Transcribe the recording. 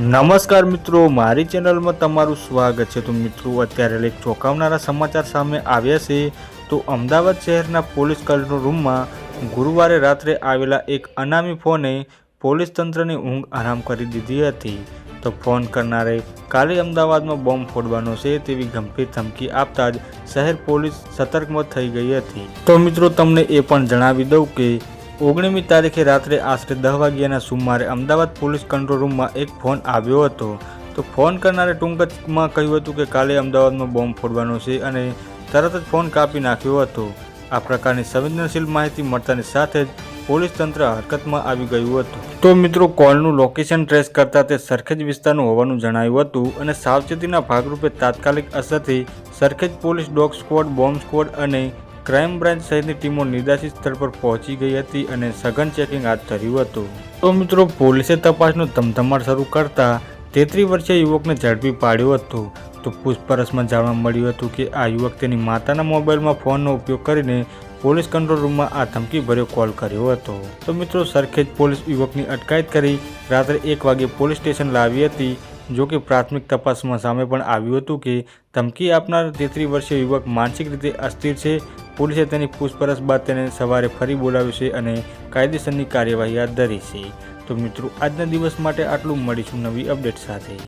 નમસ્કાર મિત્રો, મારી ચેનલમાં તમારું સ્વાગત છે. તો મિત્રો, અત્યારે એક ચોંકાવનારા સમાચાર સામે આવ્યા છે. તો અમદાવાદ શહેરના પોલીસ કંટ્રોલ રૂમમાં ગુરુવારે રાત્રે આવેલા એક અનામી ફોને પોલીસ તંત્રની ઊંઘ આરામ કરી દીધી હતી. તો ફોન કરનારે કાલે અમદાવાદમાં બોમ્બ ફોડવાનો છે તેવી ગંભીર ધમકી આપતા જ શહેર પોલીસ સતર્કમાં થઈ ગઈ હતી. તો મિત્રો, તમને એ પણ જણાવી દઉં કે ઓગણીમી તારીખે રાત્રે આશરે દસ વાગ્યાના સુમારે અમદાવાદ પોલીસ કંટ્રોલ રૂમમાં એક ફોન આવ્યો હતો. તો ફોન કરનારે ટૂંકમાં કહ્યું હતું કે કાલે અમદાવાદમાં બોમ્બ ફોડવાનો છે અને તરત જ ફોન કાપી નાખ્યો હતો. આ પ્રકારની સંવેદનશીલ માહિતી મળતાની સાથે જ પોલીસ તંત્ર હરકતમાં આવી ગયું હતું. તો મિત્રો, કોલનું લોકેશન ટ્રેસ કરતા તે સરખેજ વિસ્તારનું હોવાનું જણાયું હતું અને સાવચેતીના ભાગરૂપે તાત્કાલિક અસરથી Sarkhej police dog squad, bomb squad અને ક્રાઇમ બ્રાન્ચ સહિતની ટીમો નિર્દેશિત સ્થળ પર પહોંચી ગઈ હતી અને સઘન ચેકિંગ હાથ ધર્યું હતું. તો મિત્રો, પોલીસે તપાસનો ધમધમાટ શરૂ કરતા તેત્રીસ વર્ષીય યુવકને ઝડપી પાડ્યો હતો. તો પૂછપરછમાં જાણવા મળ્યું હતું કે આ યુવક તેની માતાના મોબાઈલમાં ફોનનો ઉપયોગ કરીને પોલીસ કંટ્રોલ રૂમમાં આ ધમકીભર્યો કોલ કર્યો હતો. તો મિત્રો, સરખેજ પોલીસ યુવકની અટકાયત કરી રાત્રે એક વાગે પોલીસ સ્ટેશન લાવી હતી, જો કે પ્રાથમિક તપાસમાં સામે પણ આવ્યું હતું કે ધમકી આપનાર તેત્રીસ વર્ષીય યુવક માનસિક રીતે અસ્થિર છે પોલીસે તેની પૂછપરછ બાદ તેને સવારે ફરી બોલાવ્યો છે અને કાયદેસરની કાર્યવાહી હાથ ધરી છે. તો મિત્રો, આજના દિવસ માટે આટલું. મળીશું નવી અપડેટ સાથે.